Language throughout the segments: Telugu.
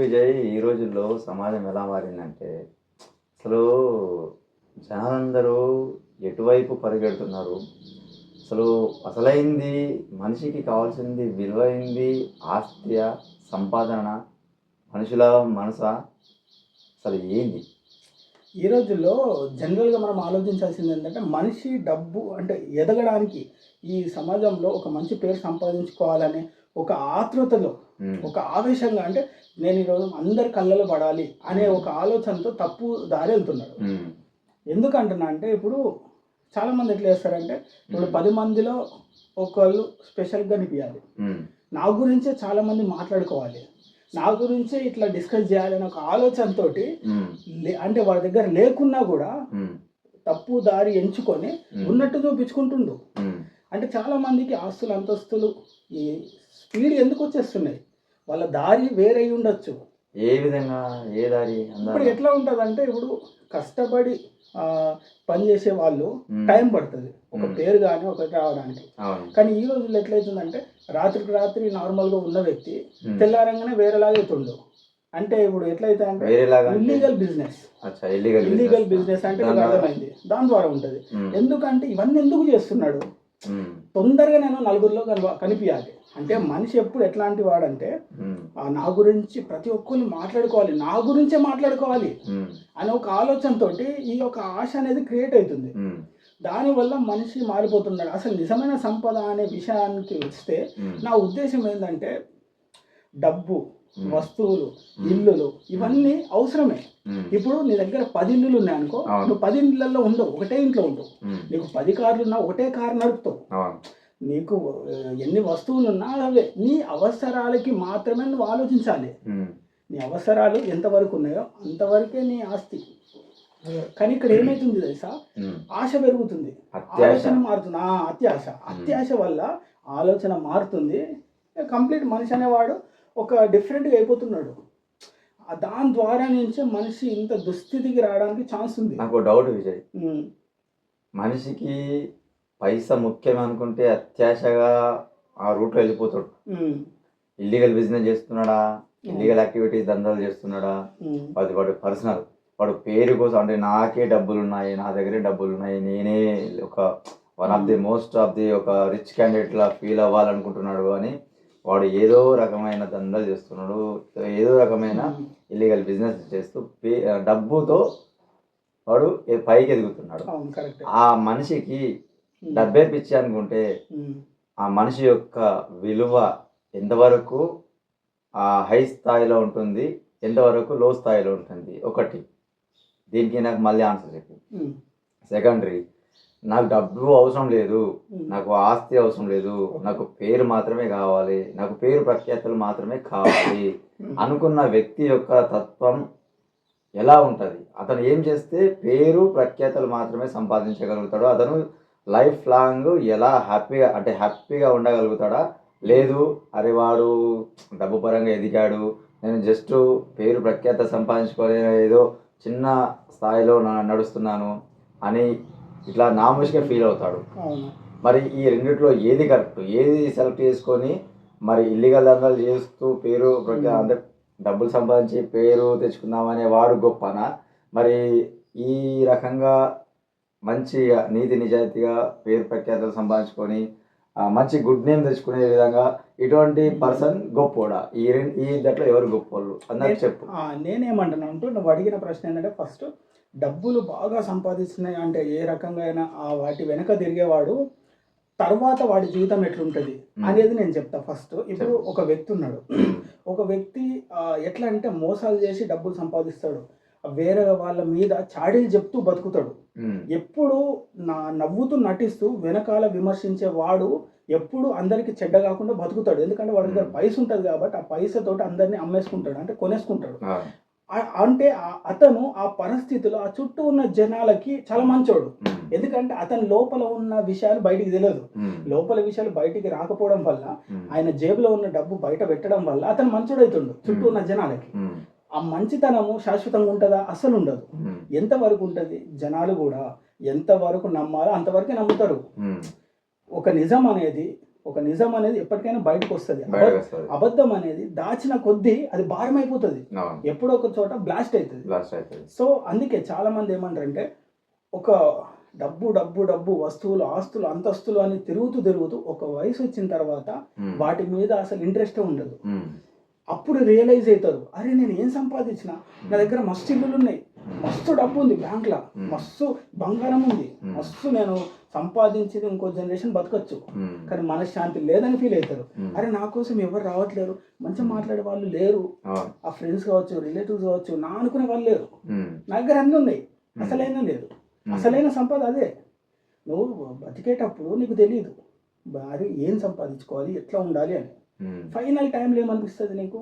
విజయ్ ఈ రోజుల్లో సమాజం ఎలా మారిందంటే అసలు జనాలందరూ ఎటువైపు పరిగెడుతున్నారు? అసలు అసలైంది మనిషికి కావాల్సింది విలువైంది ఆస్తియ సంపాదన మనుషుల మనస? అసలు ఏంది? ఈ రోజుల్లో జనరల్గా మనం ఆలోచించాల్సింది ఏంటంటే మనిషి డబ్బు అంటే ఎదగడానికి ఈ సమాజంలో ఒక మంచి పేరు సంపాదించుకోవాలనే ఒక ఆతృతలో ఒక ఆవేశంగా అంటే నేను ఈరోజు అందరి కళ్ళలో పడాలి అనే ఒక ఆలోచనతో తప్పు దారి వెళ్తున్నాడు. ఎందుకంటున్నా అంటే ఇప్పుడు చాలామంది ఎట్లా చేస్తారంటే ఇప్పుడు పది మందిలో ఒకళ్ళు స్పెషల్గా ఉమ్, నా గురించే చాలామంది మాట్లాడుకోవాలి. నా గురించే ఇట్లా డిస్కస్ చేయాలనే ఒక లే- అంటే వాళ్ళ దగ్గర లేకున్నా కూడా తప్పు దారి ఎంచుకొని ఉన్నట్టు చూపించుకుంటుండు. అంటే చాలా మందికి ఆస్తులు అంతస్తులు ఈ స్పీడ్ ఎందుకు వచ్చేస్తున్నాయి? వాళ్ళ దారి వేరే ఉండొచ్చు. ఏ విధంగా ఏ దారి ఇప్పుడు ఎట్లా ఉంటుంది అంటే ఇప్పుడు కష్టపడి ఆ, పని చేసే వాళ్ళు టైం పడుతుంది. ఒక. పేరు కానీ ఒకటి రావడానికి. కానీ ఈ రోజుల్లో ఎట్లయితుందంటే రాత్రికి రాత్రి నార్మల్గా ఉన్న వ్యక్తి తెల్లారంగానే వేరేలాగా అవుతుండు. అంటే ఇప్పుడు ఎట్లయితే అంటే? ఇల్లీగల్ బిజినెస్ ఇల్లీగల్ బిజినెస్ అంటే అర్థమైంది. దాని ద్వారా ఉంటుంది. ఎందుకంటే ఇవన్నీ ఎందుకు చేస్తున్నాడు? తొందరగా నేను నలుగురిలో కనిప కనిపించాలి అంటే మనిషి ఎప్పుడు ఎట్లాంటి వాడంటే ఆ నా గురించి ప్రతి ఒక్కరు మాట్లాడుకోవాలి. నా గురించే మాట్లాడుకోవాలి. అనే ఒక ఆలోచనతోటి ఈ యొక్క ఆశ అనేది క్రియేట్ అవుతుంది. దానివల్ల మనిషి మారిపోతున్నాడు. అసలు నిజమైన సంపద అనే విషయానికి వస్తే నా ఉద్దేశం ఏంటంటే డబ్బు. వస్తువులు ఇల్లులు ఇవన్నీ అవసరమే. ఇప్పుడు నీ దగ్గర పది ఇల్లులు ఉన్నాయి అనుకో. నువ్వు పది ఇళ్ళల్లో ఉండవు ఒకటే ఇంట్లో ఉండవు. నీకు పది కార్లు ఉన్నా ఒకటే కారు నడుపుతావు. నీకు ఎన్ని వస్తువులు ఉన్నా అవే. నీ అవసరాలకి మాత్రమే నువ్వు ఆలోచించాలి. నీ అవసరాలు ఎంతవరకు ఉన్నాయో అంతవరకే నీ ఆస్తి. కానీ ఇక్కడ ఏమైతుంది తెలుసా? ఆశ పెరుగుతుంది. ఆలోచన మారుతుంది. అత్యాశ. అత్యాశ వల్ల ఆలోచన మారుతుంది. కంప్లీట్ మనిషి అనేవాడు ఒక డిఫరెంట్గా అయిపోతున్నాడు. దాని ద్వారా నుంచే మనిషి ఇంత దుస్థితికి రావడానికి ఛాన్స్ ఉంది. నాకు డౌట్ విజయ్. మనిషికి పైసా ముఖ్యం అనుకుంటే అత్యాశగా ఆ రూట్లో వెళ్ళిపోతాడు. ఇల్లీగల్ బిజినెస్ చేస్తున్నాడా? ఇల్లీగల్ యాక్టివిటీస్ దందాలు చేస్తున్నాడా? అది వాడు పర్సనల్ వాడు పేరు కోసం అంటే నాకే డబ్బులు ఉన్నాయి నా దగ్గరే డబ్బులు ఉన్నాయి నేనే ఒక one of the most of the ఒక రిచ్ క్యాండిడేట్ లా ఫీల్ అవ్వాలనుకుంటున్నాడు అని వాడు ఏదో రకమైన దందాలు చేస్తున్నాడు ఏదో రకమైన ఇల్లీగల్ బిజినెస్ చేస్తూ డబ్బుతో వాడు పైకి ఎదుగుతున్నాడు. ఆ మనిషికి డబ్బే పిచ్చి అనుకుంటే ఆ మనిషి యొక్క విలువ ఎంతవరకు ఆ హై స్థాయిలో ఉంటుంది ఎంతవరకు లో స్థాయిలో ఉంటుంది. ఒకటి. దీనికి నాకు మళ్ళీ ఆన్సర్ చెప్పు. సెకండరీ. నాకు డబ్బు అవసరం లేదు నాకు ఆస్తి అవసరం లేదు నాకు పేరు మాత్రమే కావాలి నాకు పేరు ప్రఖ్యాతులు మాత్రమే కావాలి అనుకున్న వ్యక్తి యొక్క తత్వం ఎలా ఉంటుంది? అతను ఏం చేస్తే పేరు ప్రఖ్యాతలు మాత్రమే సంపాదించగలుగుతాడో అతను లైఫ్ లాంగ్ ఎలా హ్యాపీగా అంటే హ్యాపీగా ఉండగలుగుతాడా? లేదు అరే వాడు డబ్బు పరంగా ఎదిగాడు నేను జస్ట్ పేరు ప్రఖ్యాత సంపాదించుకొని ఏదో చిన్న స్థాయిలో నా- నడుస్తున్నాను అని ఇట్లా నామూషిగా ఫీల్ అవుతాడు. మరి ఈ రెండిట్లో ఏది కరెక్ట్? ఏది సెలెక్ట్ చేసుకొని మరి ఇల్లీగల్ దందాలు చేస్తూ పేరు అంటే డబ్బులు సంపాదించి పేరు తెచ్చుకుందామనే వాడు గొప్పనా? మరి ఈ రకంగా మంచి నీతి నిజాయితీగా పేరు ప్రఖ్యాతలు సంపాదించుకొని మంచి గుడ్ నేమ్ తెచ్చుకునే విధంగా ఇటువంటి పర్సన్ గొప్పోడా? ఈ ఈ దట్లో ఎవరు గొప్పోళ్ళు? అన్నది చెప్పు. నేనేమంటున్నా అంటే నువ్వు అడిగిన ప్రశ్న ఏంటంటే ఫస్ట్ డబ్బులు బాగా సంపాదిస్తున్నాయి అంటే ఏ రకంగా అయినా ఆ వాటి వెనక తిరిగేవాడు తర్వాత వాడి జీవితం ఎట్లుంటుంది. అనేది నేను చెప్తా ఫస్ట్. ఇప్పుడు ఒక వ్యక్తి ఉన్నాడు. ఒక వ్యక్తి ఎట్లా అంటే మోసాలు చేసి డబ్బులు సంపాదిస్తాడు. వేరే వాళ్ళ మీద చాడీలు చెప్తూ బతుకుతాడు. ఎప్పుడు నా నవ్వుతూ నటిస్తూ వెనకాల విమర్శించే వాడు ఎప్పుడు అందరికి చెడ్డ కాకుండా బతుకుతాడు. ఎందుకంటే వాడి దగ్గర. పైస ఉంటుంది కాబట్టి ఆ పైసతోటి అందరినీ అమ్మేసుకుంటాడు. అంటే కొనేసుకుంటాడు. అంటే అతను ఆ పరిస్థితిలో ఆ చుట్టూ ఉన్న జనాలకి చాలా మంచోడు. ఎందుకంటే అతని లోపల ఉన్న విషయాలు బయటికి తెలియదు. లోపల విషయాలు బయటికి రాకపోవడం వల్ల ఆయన జేబులో ఉన్న డబ్బు బయట పెట్టడం వల్ల అతను మంచోడవుతుండు చుట్టూ ఉన్న జనాలకి. ఆ మంచితనము శాశ్వతంగా ఉంటుందా? అసలు ఉండదు. ఎంతవరకు ఉంటుంది? జనాలు కూడా ఎంతవరకు నమ్మాలో అంతవరకే నమ్ముతారు. ఒక నిజం అనేది ఒక నిజం అనేది ఎప్పటికైనా బయటకు వస్తుంది. అబద్ధం అనేది దాచిన కొద్దీ అది భారం అయిపోతుంది ఎప్పుడో ఒక చోట బ్లాస్ట్ అవుతుంది సో అందుకే చాలా మంది ఏమంటారంటే ఒక డబ్బు డబ్బు డబ్బు వస్తువులు ఆస్తులు అంతస్తులు అని తిరుగుతూ తిరుగుతూ ఒక వయసు వచ్చిన తర్వాత. వాటి మీద అసలు ఇంట్రెస్ట్ ఉండదు. అప్పుడు రియలైజ్ అవుతారు. అరే నేను ఏం సంపాదించిన? నా దగ్గర మస్తు ఇల్లులు ఉన్నాయి. మస్తు డబ్బు ఉంది బ్యాంక్లో మస్తు బంగారం ఉంది. Hmm. మస్తు నేను సంపాదించింది ఇంకో జనరేషన్ బతకచ్చు. కానీ మనశ్శాంతి లేదని ఫీల్ అవుతారు. Hmm. అరే నా కోసం ఎవరు రావట్లేరు? మంచిగా మాట్లాడే వాళ్ళు లేరు. ఆ. ఫ్రెండ్స్ కావచ్చు రిలేటివ్స్ కావచ్చు నా అనుకునే వాళ్ళు లేరు. నా దగ్గర అన్నీ ఉన్నాయి. అసలైన లేదు. అసలైన సంపద అదే. నువ్వు బతికేటప్పుడు నీకు తెలియదు మరి ఏం సంపాదించుకోవాలి? ఎట్లా ఉండాలి అని. ఫైనల్ టైంలో ఏమనిపిస్తుంది నీకు?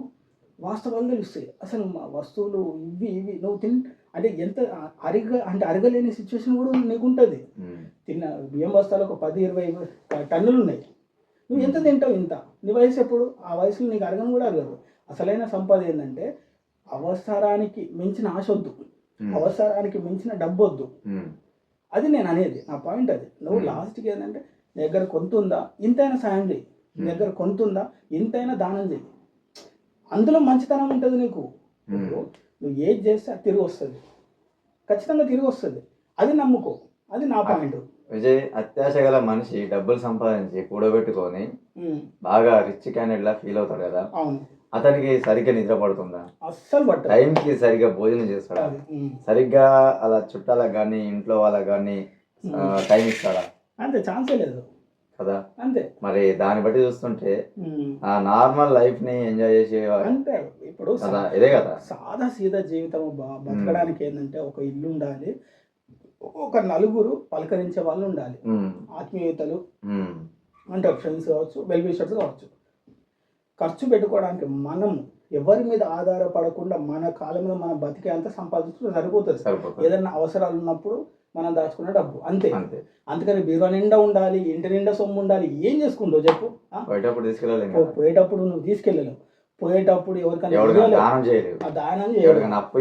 వాస్తవాలు తెలుస్తాయి అసలు మా వస్తువులు ఇవి ఇవి నువ్వు తిన్ అంటే ఎంత అరిగ అంటే అరగలేని సిచ్యువేషన్ కూడా నీకు ఉంటుంది ఉమ్. తిన్న బియ్యం బస్తాలు ఒక పది ఇరవై టన్నులు ఉన్నాయి నువ్వు ఎంత తింటావు ఇంత? నీ వయసు ఎప్పుడు? ఆ వయసులో నీకు అరగను కూడా అరగదు. అసలైన సంపద ఏంటంటే అవసరానికి మించిన ఆశ వద్దు. ఉమ్. అవసరానికి మించిన డబ్బు వద్దు. అది నేను అనేది నా పాయింట్ అది. నువ్వు Hmm. లాస్ట్కి ఏంటంటే నీ దగ్గర కొంత ఉందా? ఇంతైనా సాయం చేయి నీ. దగ్గర కొంత ఉందా ఇంతైనా దానం చేయి అందులో మంచితనం ఉంటుంది నీకు. నువ్వు ఏది చేస్తే అది తిరిగి వస్తుంది. ఖచ్చితంగా తిరిగి వస్తుంది. అది నమ్ముకో. అది నా పాయింట్ విజయ్ అత్యాశ గల మనిషి డబ్బులు సంపాదించి కూడబెట్టుకొని బాగా రిచ్ క్యాండిడేట్ లా ఫీల్ అవుతాడు కదా? అతనికి సరిగ్గా నిద్ర పడుతుందా? అస్సలు టైంకి సరిగ్గా భోజనం చేస్తాడా. సరిగ్గా అలా చుట్టాలకు కానీ ఇంట్లో వాళ్ళకి కానీ టైం ఇస్తాడా? అంతే ఛాన్సే లేదు. కదా? అంతే. మరి దాన్ని బట్టి చూస్తుంటే. ఆ నార్మల్ లైఫ్ని ఎంజాయ్ చేసే అంతే. ఇప్పుడు కదా? ఇదే కదా? సాదా సీదా జీవితం బతకడానికి ఏంటంటే ఒక ఇల్లు ఉండాలి. ఒక నలుగురు పలకరించే వాళ్ళు ఉండాలి. ఆత్మీయతలు అంటారు ఫ్రెండ్స్ కావచ్చు వెల్ విషర్స్ కావచ్చు. ఖర్చు పెట్టుకోవడానికి మనం ఎవరి మీద ఆధారపడకుండా మన కాలం మీద మనం బతికే అంత సంపాదించుకుంటే సరిపోతుంది. సరిపోతుంది. ఏదైనా అవసరాలు ఉన్నప్పుడు మనం దాచుకున్న డబ్బు అంతే అంతే అందుకని బీరువా నిండా ఉండాలి ఇంటి నిండా సొమ్ము ఉండాలి ఏం చేసుకుంటావు చెప్పు ఆ? బయటప్పుడు తీసుకెళ్ళలేం పో- కదా పోయేటప్పుడు నువ్వు తీసుకెళ్ళలేవు పోయేటప్పుడు ఎవరికైనా. దానం దానం. ఎవరికైనా అప్పు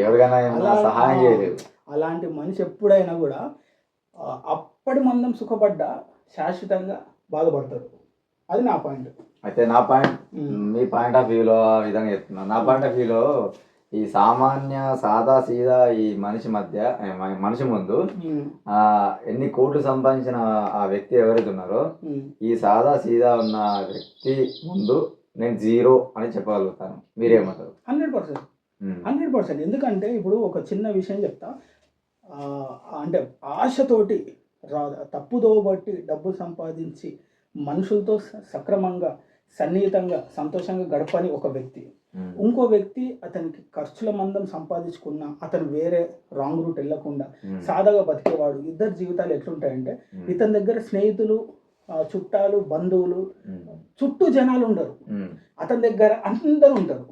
ఎవరికైనా అలా- సహాయం ఆ. చేయలేవు అలాంటి మనిషి ఎప్పుడైనా కూడా అప్పటి మందం సుఖపడ్డా శాశ్వతంగా బాధపడతాడు అది నా పాయింట్ అయితే నా పాయింట్. మీ పాయింట్ ఆఫ్ వ్యూలో ఆ విధంగా చెప్తున్నాను నా పాయింట్ ఆఫ్ వ్యూలో ఈ సామాన్య సాదా సీదా ఈ మనిషి మధ్య మనిషి ముందు ఆ ఎన్ని కోట్లు సంపాదించిన ఆ వ్యక్తి ఎవరైతే ఉన్నారో ఈ సాదా సీదా ఉన్న వ్యక్తి ముందు నేను జీరో అని చెప్పగలుగుతాను. మీరేమంటారు? Hundred percent. Hundred percent. ఎందుకంటే ఇప్పుడు ఒక చిన్న విషయం చెప్తా. అంటే ఆశతోటి రా తప్పుదో బట్టి డబ్బు సంపాదించి మనుషులతో సక్రమంగా సన్నిహితంగా సంతోషంగా గడపని ఒక వ్యక్తి. ఇంకో వ్యక్తి అతనికి ఖర్చుల మందం సంపాదించుకున్న అతను వేరే రాంగ్ రూట్ వెళ్ళకుండా సాదాగా బతికేవాడు. ఇద్దరు జీవితాలు ఎట్లుంటాయంటే ఇతని దగ్గర స్నేహితులు చుట్టాలు బంధువులు చుట్టూ జనాలు ఉండరు అతని దగ్గర అందరూ ఉంటారు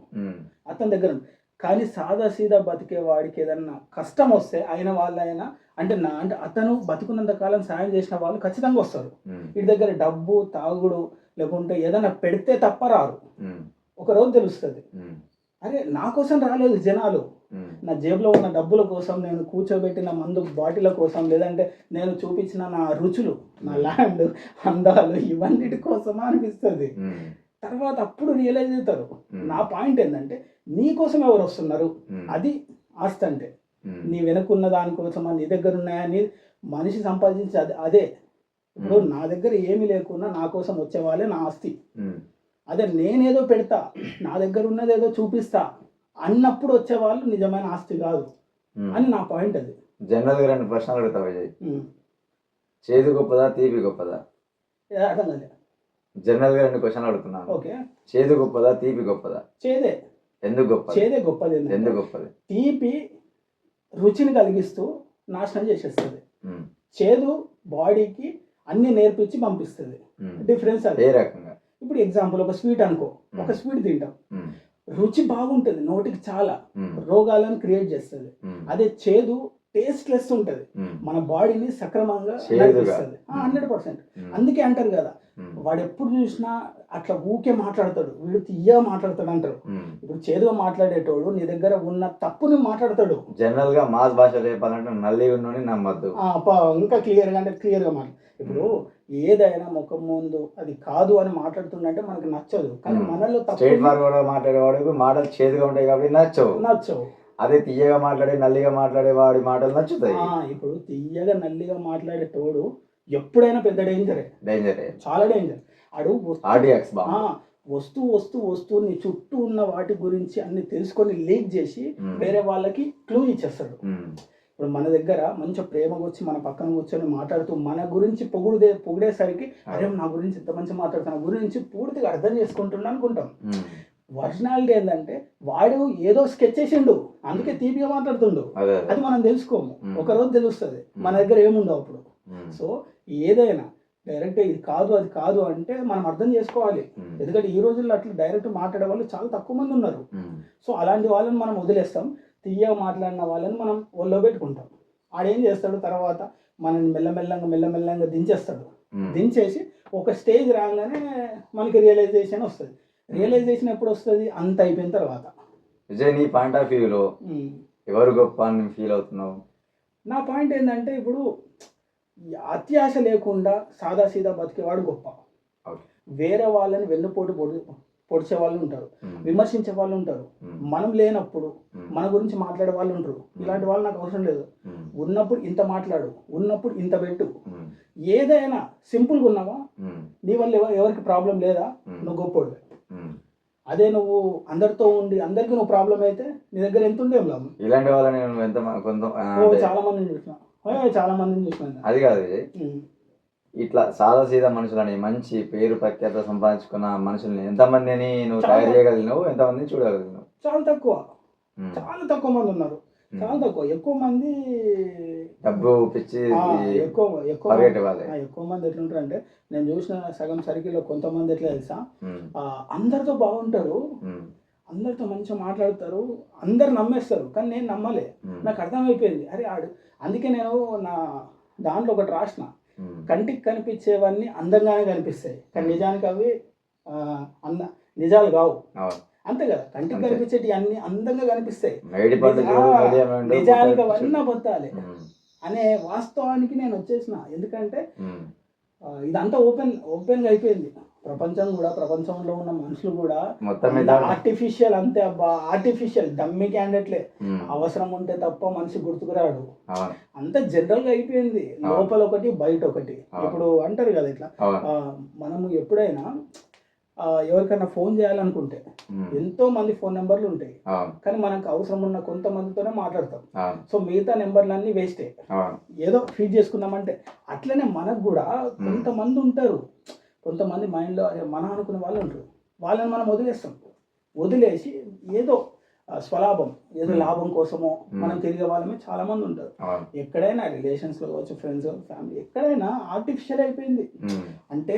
అతని దగ్గర. కానీ సాదా సీదా బతికే వాడికి ఏదన్నా కష్టం వస్తే అయిన వాళ్ళైనా అంటే నా అంటే అతను బతుకున్నంత కాలం సాయం చేసిన వాళ్ళు ఖచ్చితంగా వస్తారు. వీటి దగ్గర డబ్బు తాగుడు లేకుంటే ఏదైనా పెడితే తప్ప రారు. ఒక రోజు తెలుస్తుంది. అరే నా కోసం రాలేదు జనాలు. నా జేబులో ఉన్న డబ్బుల కోసం నేను కూర్చోబెట్టిన మందు బాటిల కోసం లేదంటే నేను చూపించిన నా రుచులు నా ల్యాండ్ అందాలు ఇవన్నిటి కోసమా అనిపిస్తుంది. తర్వాత అప్పుడు రియలైజ్ అవుతారు. నా పాయింట్ ఏంటంటే నీ కోసం ఎవరు వస్తున్నారు? అది ఆస్తి అంటే. నీ వెనుకున్న దానికోసం నీ దగ్గర ఉన్నాయా నీ మనిషి సంపాదించి అదే అదే. ఇప్పుడు నా దగ్గర ఏమీ లేకున్నా నా కోసం వచ్చేవాళ్ళే నా ఆస్తి. అదే నేనేదో పెడతా నా దగ్గర ఉన్నది ఏదో చూపిస్తా అన్నప్పుడు వచ్చేవాళ్ళు నిజమైన ఆస్తి కాదు. అని నా పాయింట్ అది. జనరల్గా రెండు ప్రశ్నలు అడుగుతా విజయ్. చేదు గొప్పదా తీపి గొప్పదా? అర్థం జనరల్గా రెండు క్వశ్చన్లు అడుగుతున్నాను ఓకే. చేదు గొప్పదా తీపి గొప్పదా? చేదే. ఎందుకు గొప్పది? చేదే గొప్పది. ఎందుకు గొప్పది? తీపి రుచిని కలిగిస్తూ నాశనం చేసేస్తుంది. చేదు బాడీకి అన్ని నేర్పించి పంపిస్తుంది. డిఫరెన్స్ అది. రకంగా? ఇప్పుడు ఎగ్జాంపుల్ ఒక స్వీట్ అనుకో ఒక. స్వీట్ తింటాం. రుచి బాగుంటుంది నోటికి చాలా. రోగాలను క్రియేట్ చేస్తుంది. అదే చేదు టేస్ట్లెస్ ఉంటుంది. మన బాడీని సక్రమంగా. నడిపిస్తుంది హండ్రెడ్ పర్సెంట్. అందుకే అంటారు కదా వాడు ఎప్పుడు చూసినా అట్లా ఊకే మాట్లాడతాడు. వీడు తీయగా మాట్లాడతాడు అంటారు. ఇప్పుడు చేదుగా మాట్లాడేటోడు నీ దగ్గర ఉన్న తప్పుని మాట్లాడతాడు. జనరల్గా మాస్ భాష చెప్పాలంటే నల్లి ఉన్నోని నమ్మద్దు. ఇంకా క్లియర్గా అంటే క్లియర్గా మాట్లాడు ఇప్పుడు ఏదైనా ముఖం ముందు అది కాదు అని మాట్లాడుతుందంటే మనకు నచ్చదు. కానీ. మనలో తప్పు గా మాట్లాడేవాడికి మాటలు చేదుగా ఉంటాయి కాబట్టి నచ్చవు. నచ్చవు. అదే తీయగా మాట్లాడే నల్లిగా మాట్లాడే వాడి మాటలు నచ్చుతాయి. ఇప్పుడు తీయగా నల్లిగా మాట్లాడే తోడు ఎప్పుడైనా పెద్ద డేంజరే డేంజరే చాలా డేంజర్ అడు వస్తు- ఆర్డియాక్స్ వస్తూ వస్తూ వస్తూ నీ చుట్టూ ఉన్న వాటి గురించి అన్ని తెలుసుకొని లీక్ చేసి వేరే వాళ్ళకి క్లూ ఇచ్చేస్తాడు. ఇప్పుడు మన దగ్గర మంచి ప్రేమగా వచ్చి మన పక్కన కూర్చొని మాట్లాడుతూ మన గురించి పొగుడే పొగిడేసరికి అరే నా గురించి ఇంత మంచి మాట్లాడుతున్నా గురించి పూర్తిగా అర్థం చేసుకుంటున్నా అనుకుంటాం ఒరిజినాలిటీ ఏంటంటే వాడు ఏదో స్కెచ్ చేసిండు అందుకే తీపిగా మాట్లాడుతుండు. అదే మనం తెలుసుకోము. ఒక రోజు తెలుస్తుంది. మన దగ్గర ఏముండవు అప్పుడు. సో ఏదైనా డైరెక్ట్ ఇది కాదు అది కాదు అంటే మనం అర్థం చేసుకోవాలి. ఎందుకంటే ఈ రోజుల్లో అట్లా డైరెక్ట్ మాట్లాడే వాళ్ళు చాలా తక్కువ మంది ఉన్నారు. సో అలాంటి వాళ్ళని మనం వదిలేస్తాం. తీయగా మాట్లాడిన వాళ్ళని మనం ఒళ్ళో పెట్టుకుంటాం. ఆడేం చేస్తాడు తర్వాత మనని మెల్లమెల్లంగా మెల్లమెల్లంగా దించేస్తాడు. దించేసి ఒక స్టేజ్ రాగానే మనకి రియలైజేషన్ వస్తుంది. రియలైజేషన్ ఎప్పుడు వస్తుంది అంత అయిపోయిన తర్వాత. విజయ్ నీ పాయింట్ ఆఫ్ వ్యూలో. ఎవరు గొప్ప అని ఫీల్ అవుతున్నావు? నా పాయింట్ ఏంటంటే ఇప్పుడు అత్యాశ లేకుండా సాదా సీదా బతికేవాడు గొప్ప. వేరే వాళ్ళని వెన్నుపోటు పొడి పొడిచే వాళ్ళు ఉంటారు. విమర్శించే వాళ్ళు ఉంటారు. మనం లేనప్పుడు మన గురించి మాట్లాడే వాళ్ళు ఉంటారు. ఇలాంటి వాళ్ళు నాకు అవసరం లేదు. ఉన్నప్పుడు ఇంత మాట్లాడు ఉన్నప్పుడు ఇంత పెట్టు. ఏదైనా సింపుల్గా ఉన్నావా? నీ వల్ల ఎవ- ఎవరికి ప్రాబ్లం లేదా? నువ్వు గొప్పోడు. అదే నువ్వు అందరితో ఉండి అందరికీ నువ్వు ప్రాబ్లం అయితే నీ దగ్గర ఎంత ఉండే లాభం ఇలాంటి వాళ్ళని నేను ఎంత కొంత చాలా మందిని చూసిన చాలా మందిని చూసిన అది కాదు. ఇట్లా సాదా సీదా మనుషులని మంచి పేరు ప్రఖ్యాత సంపాదించుకున్న మనుషుల్ని ఎంతమందిని నువ్వు. తయారు చేయగలిగినావు ఎంతమందిని చూడగలిగినావు చాలా తక్కువ చాలా తక్కువ మంది ఉన్నారు. చాలా తక్కువ ఎక్కువ మంది డబ్బు పిచ్చి ఎక్కువ ఎక్కువ మంది- ఎక్కువ మంది ఎట్లుంటారు అంటే నేను చూసిన సగం సర్కిల్లో కొంతమంది ఎట్లా తెలుసా అందరితో బాగుంటారు అందరితో మంచిగా మాట్లాడతారు అందరు నమ్మేస్తారు కానీ నేను నమ్మలే నాకు అర్థమైపోయింది అరే ఆడు అందుకే నేను నా దాంట్లో ఒకటి రాసిన కంటికి కనిపించేవన్నీ అందంగానే కనిపిస్తాయి కానీ నిజానికి అవి అంద నిజాలు కావు. అంతే కదా? కంటికి. కనిపించేటి అన్ని అందంగా కనిపిస్తాయి. నిజానికి అవన్నీ. అబద్ధాలే. అనే వాస్తవానికి నేను వచ్చేసిన. ఎందుకంటే ఇదంతా ఓపెన్ ఓపెన్గా అయిపోయింది. ప్రపంచం కూడా ప్రపంచంలో ఉన్న మనుషులు కూడా మొత్తం ఆర్టిఫిషియల్ అంతే అబ్బా. ఆర్టిఫిషియల్ డమ్మి క్యాండిడేట్లే అవసరం ఉంటే తప్ప మనిషి గుర్తుకురాడు. అంత జనరల్గా అయిపోయింది. లోపల ఒకటి బయట ఒకటి. ఇప్పుడు అంటారు కదా ఇట్లా. మనము ఎప్పుడైనా ఎవరికైనా ఫోన్ చేయాలనుకుంటే ఎంతో మంది ఫోన్ నెంబర్లు ఉంటాయి. కానీ మనకు అవసరం ఉన్న కొంతమందితోనే మాట్లాడతాం. సో మిగతా నెంబర్లన్నీ వేస్టే. ఏదో ఫీడ్ చేసుకుందామంటే అట్లనే మనకు కూడా కొంతమంది ఉంటారు. కొంతమంది మైండ్లో అదే మన అనుకునే వాళ్ళు ఉంటారు వాళ్ళని మనం వదిలేస్తాం. వదిలేసి ఏదో స్వలాభం ఏదో. లాభం కోసమో. మనం తిరిగే వాళ్ళమే చాలా మంది ఉంటారు ఎక్కడైనా రిలేషన్స్లో కావచ్చు ఫ్రెండ్స్ ఫ్యామిలీ ఎక్కడైనా ఆర్టిఫిషియల్ అయిపోయింది. అంటే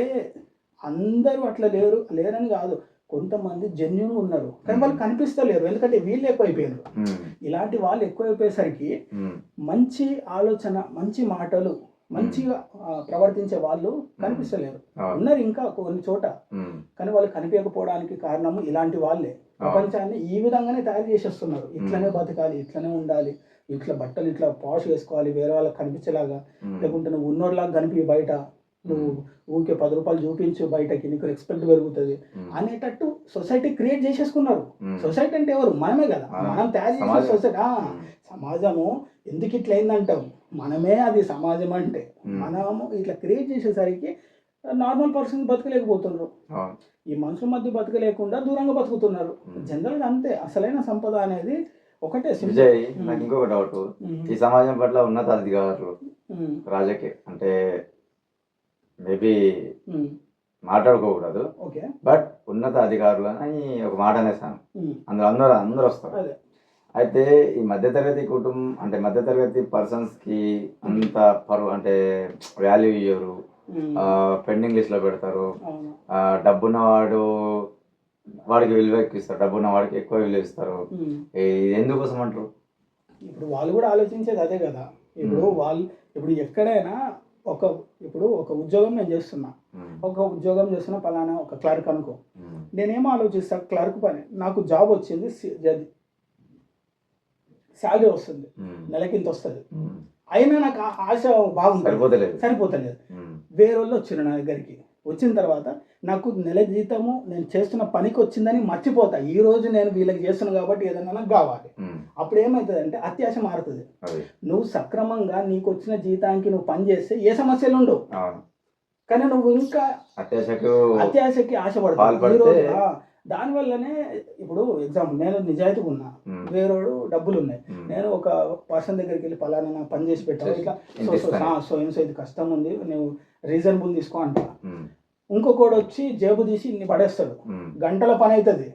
అందరూ అట్లా లేరు లేరని కాదు. కొంతమంది జెన్యున్ ఉన్నారు. కానీ వాళ్ళు కనిపిస్తలేరు. ఎందుకంటే వీళ్ళు ఎక్కువైపోయారు. ఇలాంటి వాళ్ళు ఎక్కువైపోయేసరికి మంచి ఆలోచన మంచి మాటలు మంచిగా ప్రవర్తించే వాళ్ళు కనిపిస్తలేరు. ఉన్నారు ఇంకా కొన్ని చోట. కానీ వాళ్ళు కనిపించకపోవడానికి కారణము ఇలాంటి వాళ్ళే. ప్రపంచాన్ని ఈ విధంగానే తయారు చేసేస్తున్నారు. ఇట్లనే బతకాలి ఇట్లనే ఉండాలి. ఇట్లా బట్టలు ఇట్లా పాష్ వేసుకోవాలి వేరే వాళ్ళకి కనిపించేలాగా. లేకుంటే నువ్వు ఉన్నోడిలాగా కనిపి బయట. నువ్వు ఊరికే పది రూపాయలు చూపించు బయటకి నీకు రెస్పెక్ట్ పెరుగుతుంది అనేటట్టు సొసైటీ క్రియేట్ చేసేసుకున్నారు. సొసైటీ అంటే ఎవరు? మనమే కదా. మనం తయారు చేసే. సొసైటీ సమాజము ఎందుకు ఇట్లా అయిందంటాం మనమే అది సమాజం అంటే. మనము ఇట్లా క్రియేట్ చేసేసరికి నార్మల్ పర్సన్ బతకలేకపోతున్నారు. ఈ మనుషుల మధ్య బతకలేకుండా దూరంగా బతుకుతున్నారు. ఉమ్. జనరల్గా అంతే. అసలైన సంపద అనేది ఒకటే. విజయ్. నాకు ఇంకొక డౌట్ ఈ సమాజం పట్ల ఉన్నత అధికారులు ఉమ్, రాజకీయ అంటే మేబీ మాట్లాడుకోకూడదు. ఓకే. బట్ ఉన్నత అధికారులు అని ఒక మాట అనేసాను అందులో అందరూ అందరూ వస్తారు. అయితే ఈ మధ్యతరగతి కుటుంబం అంటే మధ్యతరగతి పర్సన్స్కి అంత పరు అంటే వాల్యూ ఇయ్యరు. పెండింగ్ లిస్ట్లో పెడతారు. అవును. ఆ, డబ్బున్న వాడు వాడికి విలువ ఎక్కువ ఇస్తారు. డబ్బున్న వాడికి ఎక్కువ విలువ ఇస్తారు. ఇది ఎందుకోసం అంటారు? ఇప్పుడు వాళ్ళు కూడా ఆలోచించేది అదే కదా. ఇప్పుడు. వాళ్ళు ఇప్పుడు ఎక్కడైనా ఒక ఇప్పుడు ఒక ఉద్యోగం నేను చేస్తున్నా. ఒక ఉద్యోగం చేస్తున్నా పలానా ఒక క్లర్క్ అనుకో. ఉమ్, నేనేం ఆలోచిస్తా క్లర్క్ పని. నాకు జాబ్ వచ్చింది శాలరీ వస్తుంది. నెలకి ఇంత వస్తుంది. అయినా నాకు ఆశ బాగుంటుంది. సరిపోతలేదు. వేరే వాళ్ళు వచ్చారు నా దగ్గరికి. వచ్చిన తర్వాత నాకు నెల జీతము నేను చేస్తున్న పనికి వచ్చిందని మర్చిపోతా. ఈ రోజు నేను వీళ్ళకి చేస్తున్నాను కాబట్టి ఏదైనా నాకు కావాలి. అప్పుడు ఏమవుతుంది అంటే అత్యాశ మారుతుంది. నువ్వు సక్రమంగా నీకు వచ్చిన జీతానికి నువ్వు పని చేస్తే ఏ సమస్యలు ఉండవు. కానీ నువ్వు ఇంకా అత్యాశకు అత్యాశకి ఆశపడతావు. దానివల్లనే ఇప్పుడు ఎగ్జాంపుల్ నేను నిజాయితీగా ఉన్నా. వేరేవాడు డబ్బులు ఉన్నాయి నేను ఒక పర్సన్ దగ్గరికి వెళ్ళి పలానా పని చేసి పెట్టావు? ఇట్లా సో సో సో ఇది కష్టం ఉంది నువ్వు రీజనబుల్ తీసుకో అంట. ఉమ్, ఇంకొకడు వచ్చి జేబు తీసి ఇన్ని పడేస్తాడు. గంటల పని అవుతుంది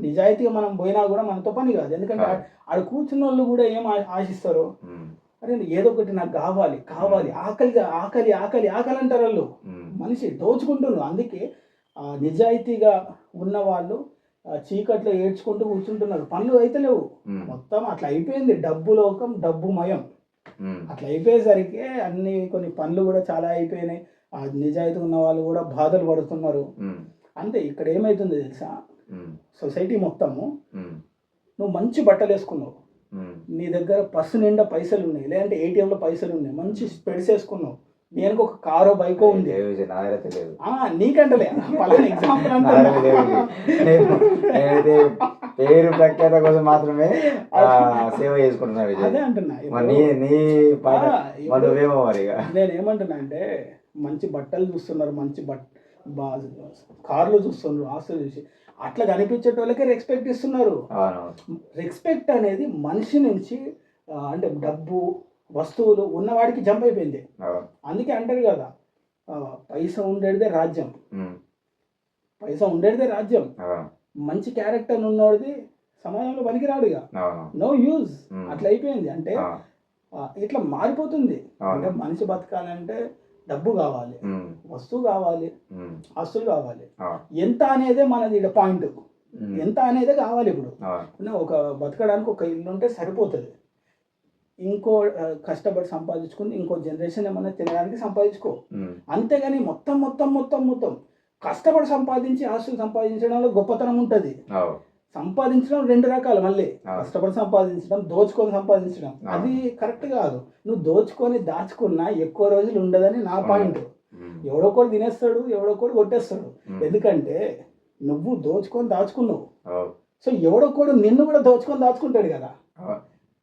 నిజాయితీగా మనం పోయినా కూడా మనతో పని కాదు. ఎందుకంటే. ఆడ కూర్చున్న వాళ్ళు కూడా ఏం ఆశిస్తారు? అరే ఏదో ఒకటి నాకు కావాలి కావాలి. ఆకలి ఆకలి ఆకలి ఆకలి అంటారు వాళ్ళు. మనిషి దోచుకుంటున్నారు అందుకే నిజాయితీగా ఉన్న వాళ్ళు చీకట్లో ఏడ్చుకుంటూ కూర్చుంటున్నారు. పనులు అయితే లేవు. మొత్తం అట్లా అయిపోయింది. డబ్బు లోకం డబ్బు మయం. అట్లా అయిపోయేసరికి అన్ని కొన్ని పనులు కూడా చాలా అయిపోయినాయి. ఆ నిజాయితీ ఉన్న వాళ్ళు కూడా బాధలు పడుతున్నారు. అంతే ఇక్కడ ఏమవుతుంది తెలుసా? సొసైటీ మొత్తము నువ్వు మంచి బట్టలు వేసుకున్నావు. నీ దగ్గర పర్సు నిండా పైసలు ఉన్నాయి. లేదంటే ఏటీఎంలో పైసలు ఉన్నాయి. మంచి స్పెడ్స్ వేసుకున్నావు. నేను ఒక కారో బైకో ఉంది. తెలియదు. నీకంటలే. పలానా ఎగ్జాంపుల్ నేనైతే పేరు ప్రఖ్యాత కోసం మాత్రమే సేవ చేసుకుంటున్నా అదే అంటున్నా. నీ నీ పాట నువ్వేమో మరి. నేను ఏమంటున్నా అంటే మంచి బట్టలు చూస్తున్నారు మంచి బట్ కార్లు చూస్తున్నారు ఆస్తులు చూసి. అట్లా కనిపించేటోళ్ళకే రెస్పెక్ట్ ఇస్తున్నారు. రెస్పెక్ట్ అనేది మనిషి నుంచి అంటే డబ్బు వస్తువులు ఉన్నవాడికి జంప్ అయిపోయింది. అందుకే అంటారు కదా పైసా ఉండేదే రాజ్యం. పైసా ఉండేదే రాజ్యం. మంచి క్యారెక్టర్ ఉన్నోడిది సమాజంలో పనికిరాడు ఇక. అవును నో యూజ్. అట్లా అయిపోయింది. అంటే ఇట్లా మారిపోతుంది. అంటే మనిషి బతకాలంటే డబ్బు కావాలి వస్తువు కావాలి ఆస్తులు కావాలి. ఎంత అనేదే మనది ఇక్కడ పాయింట్ ఎంత అనేదే కావాలి ఇప్పుడు. ఒక బతకడానికి ఒక ఇల్లు ఉంటే సరిపోతుంది. ఇంకో కష్టపడి సంపాదించుకుని ఇంకో జనరేషన్ ఏమన్నా తినడానికి సంపాదించుకో. అంతేగాని మొత్తం మొత్తం మొత్తం మొత్తం కష్టపడి సంపాదించి ఆస్తులు సంపాదించడంలో గొప్పతనం ఉంటుంది. సంపాదించడం రెండు రకాలు మళ్ళీ. కష్టపడి సంపాదించడం దోచుకొని సంపాదించడం. అది కరెక్ట్ కాదు. నువ్వు దోచుకొని దాచుకున్నా ఎక్కువ రోజులు ఉండదని నా పాయింట్. ఎవడో కూడా తినేస్తాడు ఎవడో కూడా కొట్టేస్తాడు. ఎందుకంటే నువ్వు దోచుకొని దాచుకున్నావు. సో ఎవడో కూడా నిన్ను కూడా దోచుకొని దాచుకుంటాడు కదా.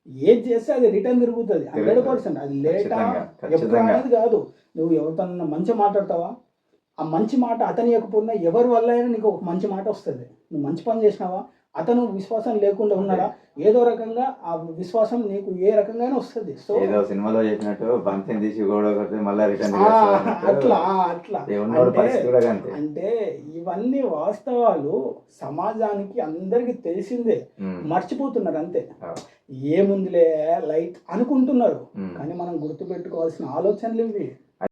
ఏది చేస్తే అది రిటర్న్ తిరుగుతుంది. Hundred percent. అది లేటా? ఎప్పుడు. అనేది కాదు. నువ్వు ఎవరితో మంచి మాట్లాడతావా? ఆ మంచి మాట అతని ఇవ్వకపోయినా ఎవరి వల్ల అయినా నీకు ఒక మంచి మాట వస్తుంది. నువ్వు మంచి పని చేసినావా? అతను విశ్వాసం లేకుండా ఉన్నాడా? ఏదో రకంగా ఆ విశ్వాసం నీకు ఏ రకంగా వస్తుంది. సో ఏదో సినిమాలో చెప్పినట్టు బంతిని తీసి గోడ కొడితే మళ్ళీ రిటర్న్ అట్లా అట్లా. అంటే- ఇవన్నీ వాస్తవాలు సమాజానికి అందరికీ తెలిసిందే. మర్చిపోతున్నారు అంతే. ఏముందిలే లైట్ అనుకుంటున్నారు. కానీ మనం గుర్తుపెట్టుకోవాల్సిన ఆలోచనలు ఇవి.